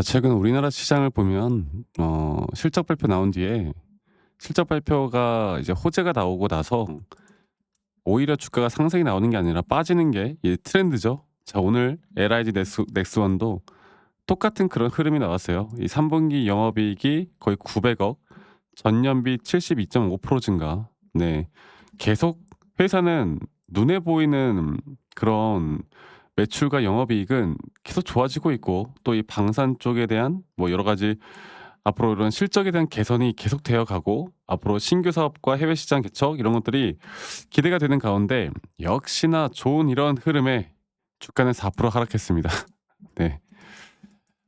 자, 최근 우리나라 시장을 보면 어 실적 발표 나온 뒤에 실적 발표가 이제 호재가 나오고 나서 오히려 주가가 상승이 나오는 게 아니라 빠지는 게 이 트렌드죠. 자, 오늘 LIG 넥스, 넥스원도 똑같은 그런 흐름이 나왔어요. 이 3분기 영업이익이 거의 900억, 전년비 72.5% 증가. 네. 계속 회사는 눈에 보이는 그런 매출과 영업이익은 계속 좋아지고 있고 또 이 방산 쪽에 대한 뭐 여러 가지 앞으로 이런 실적에 대한 개선이 계속 되어 가고 앞으로 신규 사업과 해외 시장 개척 이런 것들이 기대가 되는 가운데 역시나 좋은 이런 흐름에 주가는 4% 하락했습니다. 네.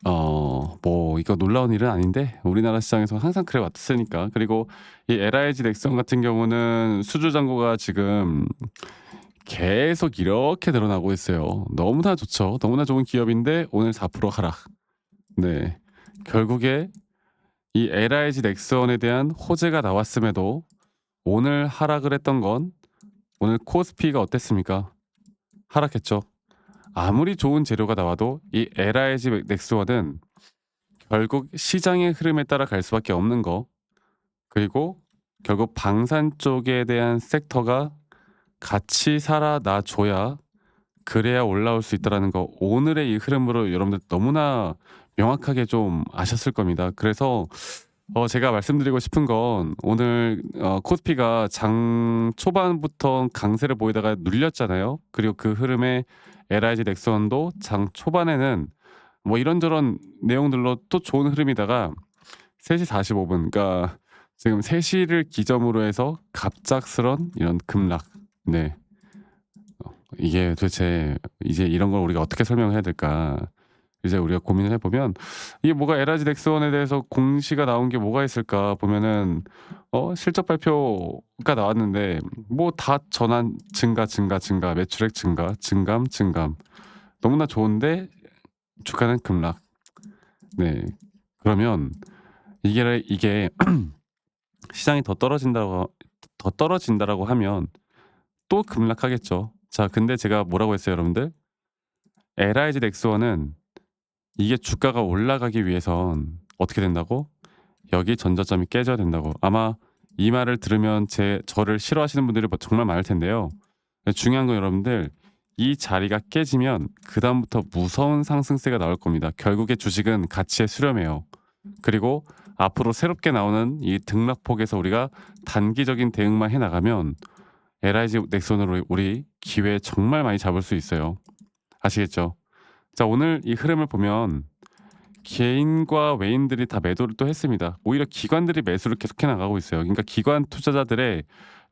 어, 뭐 이거 놀라운 일은 아닌데 우리나라 시장에서 항상 그래 왔으니까 그리고 이 LIG 넥슨 같은 경우는 수주 잔고가 지금 계속 이렇게 늘어나고 있어요. 너무나 좋죠. 너무나 좋은 기업인데 오늘 4% 하락. 네. 결국에 이 LIG 넥슨에 대한 호재가 나왔음에도 오늘 하락을 했던 건 오늘 코스피가 어땠습니까? 하락했죠. 아무리 좋은 재료가 나와도 이 LIG 넥스원은 결국 시장의 흐름에 따라 갈 수밖에 없는 거 그리고 결국 방산 쪽에 대한 섹터가 같이 살아나줘야 그래야 올라올 수 있다라는 거 오늘의 이 흐름으로 여러분들 너무나 명확하게 좀 아셨을 겁니다. 그래서 어 제가 말씀드리고 싶은 건 오늘 어 코스피가 장 초반부터 강세를 보이다가 눌렸잖아요. 그리고 그 흐름에 LIG 넥슨도 장 초반에는 뭐 이런저런 내용들로 또 좋은 흐름이다가 3시 45분 그러니까 지금 3시를 기점으로 해서 갑작스런 이런 급락 네. 어, 이게 도대체 이제 이런 걸 우리가 어떻게 설명해야 될까? 이제 우리가 고민을 해보면 이게 뭐가 LIG 넥스원에 대해서 공시가 나온 게 뭐가 있을까 보면은 어 실적 발표가 나왔는데 뭐 다 전환 증가 증가 증가 매출액 증가 증감 증감 너무나 좋은데 주가는 급락 네 그러면 이게 이게 시장이 더 떨어진다고 더 떨어진다라고 하면 또 급락하겠죠. 자, 근데 제가 뭐라고 했어요, 여러분들? LIG 넥스원은 이게 주가가 올라가기 위해선 어떻게 된다고? 여기 전저점이 깨져야 된다고. 아마 이 말을 들으면 제 저를 싫어하시는 분들이 뭐 정말 많을 텐데요. 중요한 건 여러분들 이 자리가 깨지면 그 다음부터 무서운 상승세가 나올 겁니다. 결국에 주식은 가치에 수렴해요. 그리고 앞으로 새롭게 나오는 이 등락폭에서 우리가 단기적인 대응만 해 나가면 LIG 넥슨으로 우리 기회 정말 많이 잡을 수 있어요. 아시겠죠? 자 오늘 이 흐름을 보면 개인과 외인들이 다 매도를 또 했습니다. 오히려 기관들이 매수를 계속해 나가고 있어요. 그러니까 기관 투자자들의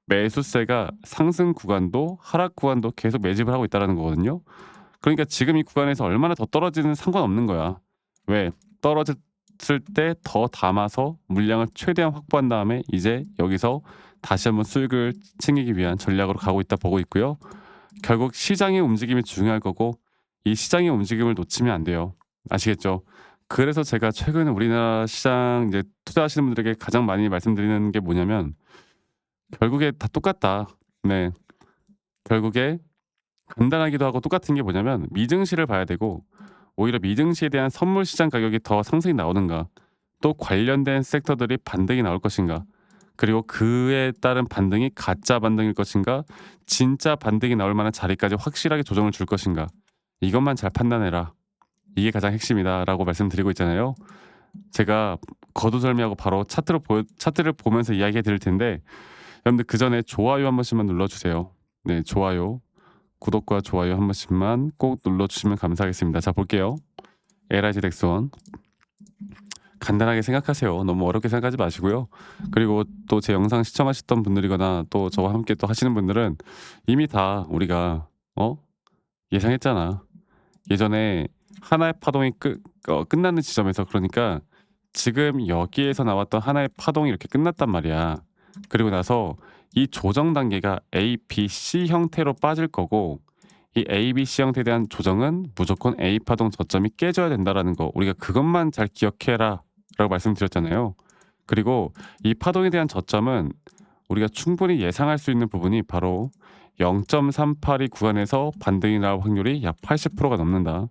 매수세가 상승 구간도 하락 구간도 계속 매집을 하고 있다는 거거든요. 그러니까 지금 이 구간에서 얼마나 더 떨어지는 상관없는 거야. 왜? 떨어졌을 때 더 담아서 물량을 최대한 확보한 다음에 이제 여기서 다시 한번 수익을 챙기기 위한 전략으로 가고 있다 보고 있고요. 결국 시장의 움직임이 중요할 거고 이 시장의 움직임을 놓치면 안 돼요. 아시겠죠? 그래서 제가 최근에 우리나라 시장 이제 투자하시는 분들에게 가장 많이 말씀드리는 게 뭐냐면 결국에 다 똑같다. 네. 결국에 간단하기도 하고 똑같은 게 뭐냐면 미증시를 봐야 되고 오히려 미증시에 대한 선물 시장 가격이 더 상승이 나오는가 또 관련된 섹터들이 반등이 나올 것인가 그리고 그에 따른 반등이 가짜 반등일 것인가? 진짜 반등이 나올 만한 자리까지 확실하게 조정을 줄 것인가? 이것만 잘 판단해라. 이게 가장 핵심이다라고 말씀드리고 있잖아요. 제가 거두절미하고 바로 차트를 보 차트를 보면서 이야기해 드릴 텐데 여러분들 그 전에 좋아요 한 번씩만 눌러주세요. 네 좋아요. 구독과 좋아요 한 번씩만 꼭 눌러주시면 감사하겠습니다. 자 볼게요. LIG 덱스원 간단하게 생각하세요. 너무 어렵게 생각하지 마시고요. 그리고 또 제 영상 시청하셨던 분들이거나 또 저와 함께 또 하시는 분들은 이미 다 우리가 어 예상했잖아. 예전에 하나의 파동이 끝 어, 끝나는 지점에서 그러니까 지금 여기에서 나왔던 하나의 파동이 이렇게 끝났단 말이야. 그리고 나서 이 조정 단계가 A, B, C 형태로 빠질 거고 이 A, B, C 형태에 대한 조정은 무조건 A 파동 저점이 깨져야 된다라는 거 우리가 그것만 잘 기억해라 라고 말씀드렸잖아요. 그리고 이 파동에 대한 저점은 우리가 충분히 예상할 수 있는 부분이 바로 0.382 구간에서 반등이 나올 확률이 약 80%가 넘는다.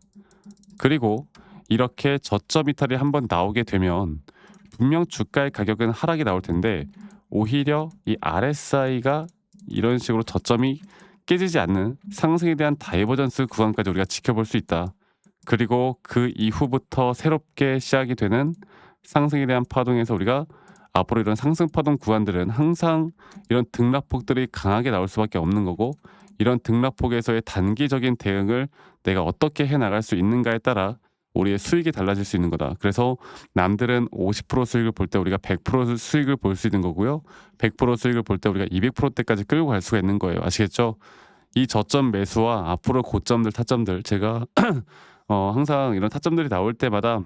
그리고 이렇게 저점 이탈이 한번 나오게 되면 분명 주가의 가격은 하락이 나올 텐데 오히려 이 RSI가 이런 식으로 저점이 깨지지 않는 상승에 대한 다이버전스 구간까지 우리가 지켜볼 수 있다. 그리고 그 이후부터 새롭게 시작이 되는 상승에 대한 파동에서 우리가 앞으로 이런 상승 파동 구간들은 항상 이런 등락폭들이 강하게 나올 수밖에 없는 거고 이런 등락폭에서의 단기적인 대응을 내가 어떻게 해 나갈 수 있는가에 따라 우리의 수익이 달라질 수 있는 거다. 그래서 남들은 50% 수익을 볼 때 우리가 100% 수익을 볼 수 있는 거고요. 100% 수익을 볼 때 우리가 200%대까지 끌고 갈 수가 있는 거예요. 아시겠죠? 이 저점 매수와 앞으로 고점들 타점들 제가 어, 항상 이런 타점들이 나올 때마다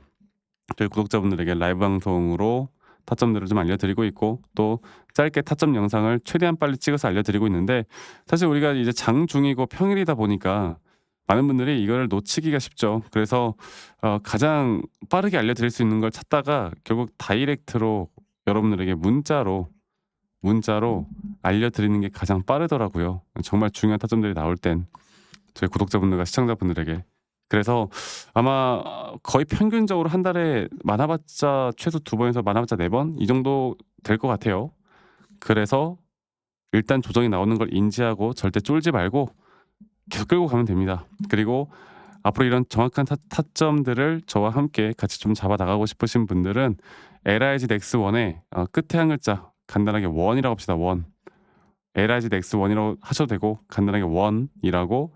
저희 구독자분들에게 라이브 방송으로 타점들을 좀 알려드리고 있고 또 짧게 타점 영상을 최대한 빨리 찍어서 알려드리고 있는데 사실 우리가 이제 장중이고 평일이다 보니까 많은 분들이 이걸 놓치기가 쉽죠. 그래서 어, 가장 빠르게 알려드릴 수 있는 걸 찾다가 결국 다이렉트로 여러분들에게 문자로 문자로 알려드리는 게 가장 빠르더라고요. 정말 중요한 타점들이 나올 땐 저희 구독자분들과 시청자분들에게 그래서 아마 거의 평균적으로 한 달에 많아봤자 최소 두 번에서 많아봤자 네 번 이 정도 될 것 같아요. 그래서 일단 조정이 나오는 걸 인지하고 절대 쫄지 말고 계속 끌고 가면 됩니다. 그리고 앞으로 이런 정확한 타, 타점들을 저와 함께 같이 좀 잡아 나가고 싶으신 분들은 LIG 넥스 1의 어, 끝에 한 글자 간단하게 원이라고 합시다. 원. LIG 넥스 1이라고 하셔도 되고 간단하게 원이라고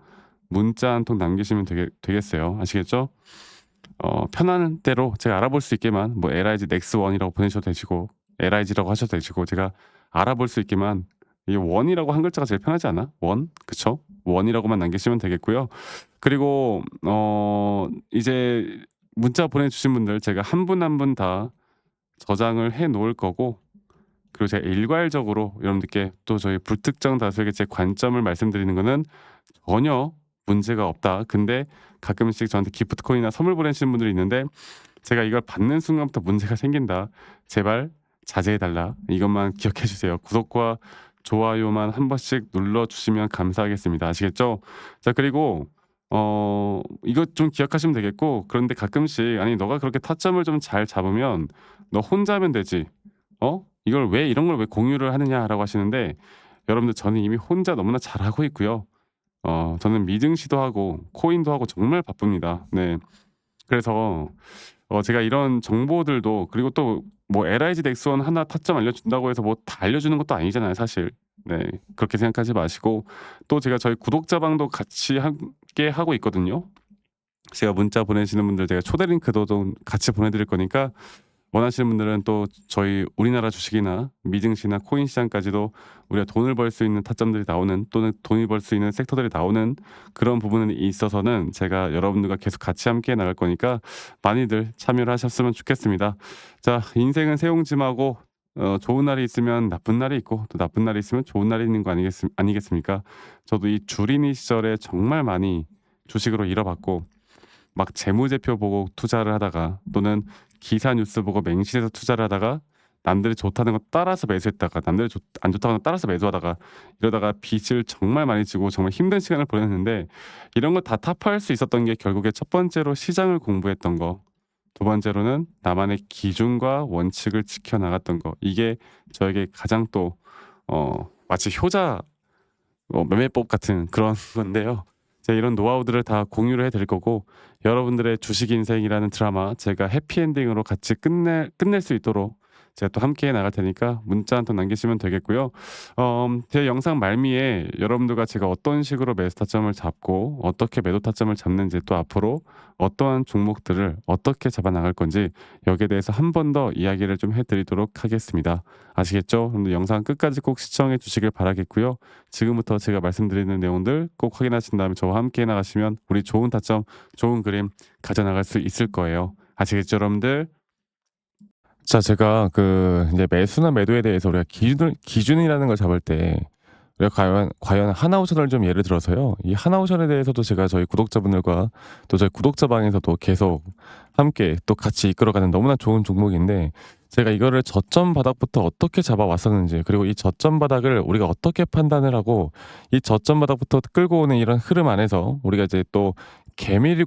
문자 한 통 남기시면 되게, 되겠어요. 아시겠죠? 어, 편한 대로 제가 알아볼 수 있게만 뭐 LIG 넥스 1이라고 보내셔도 되시고 LIG라고 하셔도 되시고 제가 알아볼 수 있게만 이 원이라고 한 글자가 제일 편하지 않아? 원? 그쵸? 원이라고만 남기시면 되겠고요. 그리고 어 이제 문자 보내주신 분들 제가 한 분 한 분 다 저장을 해 놓을 거고 그리고 제가 일괄적으로 여러분들께 또 저희 불특정 다수에게 제 관점을 말씀드리는 거는 전혀 문제가 없다. 근데 가끔씩 저한테 기프트코인이나 선물 보내시는 분들이 있는데 제가 이걸 받는 순간부터 문제가 생긴다. 제발 자제해달라. 이것만 기억해 주세요. 구독과 좋아요만 한 번씩 눌러주시면 감사하겠습니다. 아시겠죠? 자 그리고 어 이거 좀 기억하시면 되겠고 그런데 가끔씩 아니 너가 그렇게 타점을 좀 잘 잡으면 너 혼자 하면 되지. 어? 이걸 왜 이런 걸 왜 공유를 하느냐라고 하시는데 여러분들 저는 이미 혼자 너무나 잘하고 있고요. 어 저는 미증 시도 하고 코인도 하고 정말 바쁩니다. 네. 그래서 어 제가 이런 정보들도 그리고 또 뭐 LIG 넥스원 하나 타점 알려준다고 해서 뭐 다 알려주는 것도 아니잖아요, 사실. 네. 그렇게 생각하지 마시고 또 제가 저희 구독자 방도 같이 함께 하고 있거든요. 제가 문자 보내시는 분들 제가 초대 링크도 좀 같이 보내드릴 거니까 원하시는 분들은 또 저희 우리나라 주식이나 미증시나 코인 시장까지도 우리가 돈을 벌 수 있는 타점들이 나오는 또는 돈을 벌수 있는 섹터들이 나오는 그런 부분에 있어서는 제가 여러분들과 계속 같이 함께 나갈 거니까 많이들 참여를 하셨으면 좋겠습니다. 자, 인생은 새옹짐하고 어, 좋은 날이 있으면 나쁜 날이 있고 또 나쁜 날이 있으면 좋은 날이 있는 거 아니겠습, 아니겠습니까? 저도 이 주린이 시절에 정말 많이 주식으로 잃어봤고 막 재무제표 보고 투자를 하다가 또는 기사 뉴스 보고 맹신해서 투자를 하다가 남들이 좋다는 거 따라서 매수했다가 남들이 좋, 안 좋다는 거 따라서 매수하다가 이러다가 빚을 정말 많이 지고 정말 힘든 시간을 보냈는데 이런 거다 타파할 수 있었던 게 결국에 첫 번째로 시장을 공부했던 거 두 번째로는 나만의 기준과 원칙을 지켜나갔던 거 이게 저에게 가장 또 어, 마치 효자 어, 매매법 같은 그런 건데요. 이런 노하우들을 다 공유를 해드릴 거고 여러분들의 주식 인생이라는 드라마 제가 해피엔딩으로 같이 끝낼 끝낼 수 있도록 제가 또 함께 나갈 테니까 문자 한 통 남기시면 되겠고요. 어, 제 영상 말미에 여러분들과 제가 어떤 식으로 매수 타점을 잡고 어떻게 매도 타점을 잡는지 또 앞으로 어떠한 종목들을 어떻게 잡아 나갈 건지 여기에 대해서 한 번 더 이야기를 좀 해드리도록 하겠습니다. 아시겠죠? 여러분들 영상 끝까지 꼭 시청해 주시길 바라겠고요. 지금부터 제가 말씀드리는 내용들 꼭 확인하신 다음에 저와 함께 나가시면 우리 좋은 타점, 좋은 그림 가져나갈 수 있을 거예요. 아시겠죠, 여러분들? 자, 제가 그 이제 매수나 매도에 대해서 우리가 기준 기준이라는 걸 잡을 때 우리가 과연 과연 하나오션을 좀 예를 들어서요. 이 하나오션에 대해서도 제가 저희 구독자분들과 또 저희 구독자 방에서도 계속 함께 또 같이 이끌어가는 너무나 좋은 종목인데 제가 이거를 저점 바닥부터 어떻게 잡아왔었는지 그리고 이 저점 바닥을 우리가 어떻게 판단을 하고 이 저점 바닥부터 끌고 오는 이런 흐름 안에서 우리가 이제 또 개미를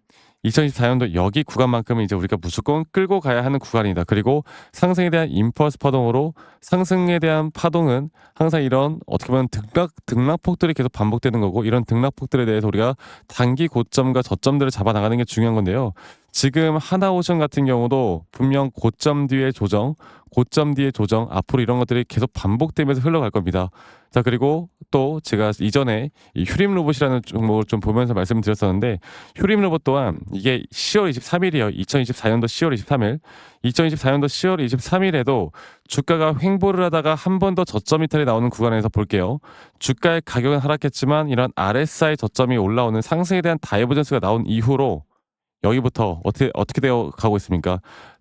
2024년도 여기 구간만큼은 이제 우리가 무조건 끌고 가야 하는 구간이다. 그리고 상승에 대한 임펄스 파동으로 상승에 대한 파동은 항상 이런 어떻게 보면 등락 등락폭들이 계속 반복되는 거고 이런 등락폭들에 대해서 우리가 단기 고점과 저점들을 잡아 나가는 게 중요한 건데요. 지금 하나오션 같은 경우도 분명 고점 뒤에 조정, 고점 뒤에 조정 앞으로 이런 것들이 계속 반복되면서 흘러갈 겁니다. 자 그리고 또 제가 이전에 이 휴림 로봇이라는 종목을 좀 보면서 말씀을 드렸었는데 휴림 로봇 또한 이게 10월 23일이에요. 2024년도 10월 23일. 2024년도 10월 23일에도 주가가 횡보를 하다가 한 번 더 저점 이탈이 나오는 구간에서 볼게요. 주가의 가격은 하락했지만 이런 RSI 저점이 올라오는 상승에 대한 다이버전스가 나온 이후로 여기부터 어떻게 어떻게 되어 가고 있습니까?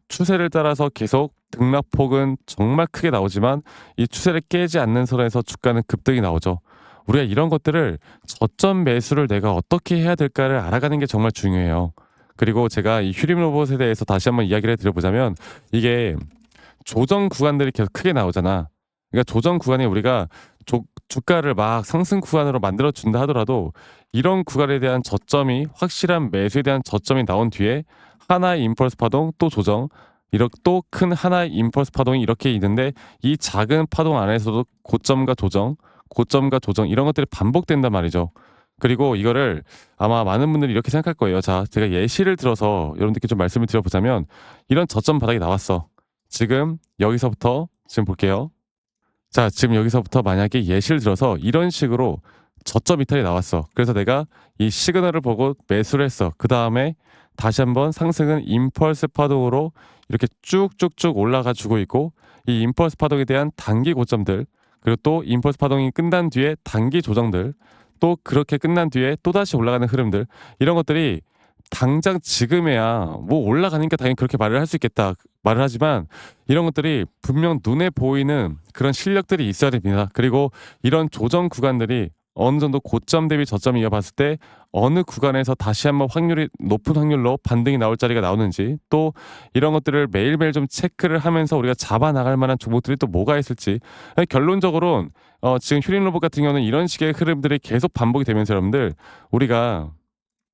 추세를 따라서 계속 등락폭은 정말 크게 나오지만 이 추세를 깨지 않는 선에서 주가는 급등이 나오죠. 우리가 이런 것들을 저점 매수를 내가 어떻게 해야 될까를 알아가는 게 정말 중요해요. 그리고 제가 이 휴림 로봇에 대해서 다시 한번 이야기를 드려보자면 이게 조정 구간들이 계속 크게 나오잖아. 그러니까 조정 구간에 우리가 조, 주가를 막 상승 구간으로 만들어 준다 하더라도 이런 구간에 대한 저점이 확실한 매수에 대한 저점이 나온 뒤에 하나의 임펄스 파동 또 조정 이렇게 또 큰 하나의 임펄스 파동이 이렇게 있는데 이 작은 파동 안에서도 고점과 조정 고점과 조정 이런 것들이 반복된단 말이죠. 그리고 이거를 아마 많은 분들이 이렇게 생각할 거예요. 자, 제가 예시를 들어서 여러분들께 좀 말씀을 드려보자면 이런 저점 바닥이 나왔어. 지금 여기서부터 지금 볼게요. 자, 지금 여기서부터 만약에 예시를 들어서 이런 식으로 저점 이탈이 나왔어. 그래서 내가 이 시그널을 보고 매수를 했어. 그 다음에 다시 한번 상승은 임펄스 파동으로 이렇게 쭉쭉쭉 올라가 주고 있고 이 임펄스 파동에 대한 단기 고점들 그리고 또 임펄스 파동이 끝난 뒤에 단기 조정들 또 그렇게 끝난 뒤에 또 다시 올라가는 흐름들 이런 것들이 당장 지금에야 뭐 올라가니까 당연히 그렇게 말을 할 수 있겠다 말을 하지만 이런 것들이 분명 눈에 보이는 그런 실력들이 있어야 됩니다. 그리고 이런 조정 구간들이 어느 정도 고점 대비 저점 이어봤을 때 어느 구간에서 다시 한번 확률이 높은 확률로 반등이 나올 자리가 나오는지 또 이런 것들을 매일매일 좀 체크를 하면서 우리가 잡아 나갈 만한 종목들이 또 뭐가 있을지 결론적으로 어, 지금 휴림 로봇 같은 경우는 이런 식의 흐름들이 계속 반복이 되면서 여러분들 우리가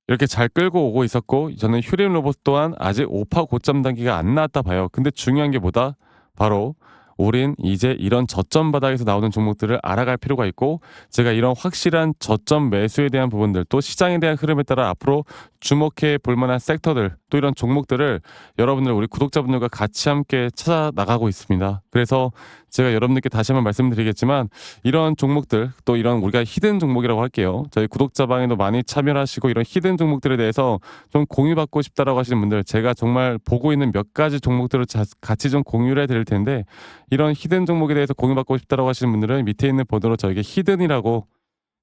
이렇게 잘 끌고 오고 있었고 저는 휴림 로봇 또한 아직 오파 고점 단계가 안 나왔다 봐요. 근데 중요한 게 뭐다? 바로 우린 이제 이런 저점 바닥에서 나오는 종목들을 알아갈 필요가 있고 제가 이런 확실한 저점 매수에 대한 부분들 또 시장에 대한 흐름에 따라 앞으로 주목해 볼 만한 섹터들 또 이런 종목들을 여러분들 우리 구독자분들과 같이 함께 찾아 나가고 있습니다. 그래서 제가 여러분들께 다시 한번 말씀드리겠지만 이런 종목들 또 이런 우리가 히든 종목이라고 할게요. 저희 구독자 방에도 많이 참여하시고 이런 히든 종목들에 대해서 좀 공유받고 싶다라고 하시는 분들 제가 정말 보고 있는 몇 가지 종목들을 자, 같이 좀 공유를 해드릴 텐데 이런 히든 종목에 대해서 공유받고 싶다라고 하시는 분들은 밑에 있는 번호로 저에게 히든이라고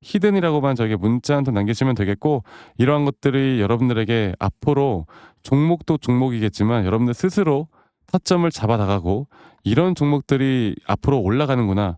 히든이라고만 저에게 문자 한 통 남기시면 되겠고 이러한 것들이 여러분들에게 앞으로 종목도 종목이겠지만 여러분들 스스로 타점을 잡아 나가고 이런 종목들이 앞으로 올라가는구나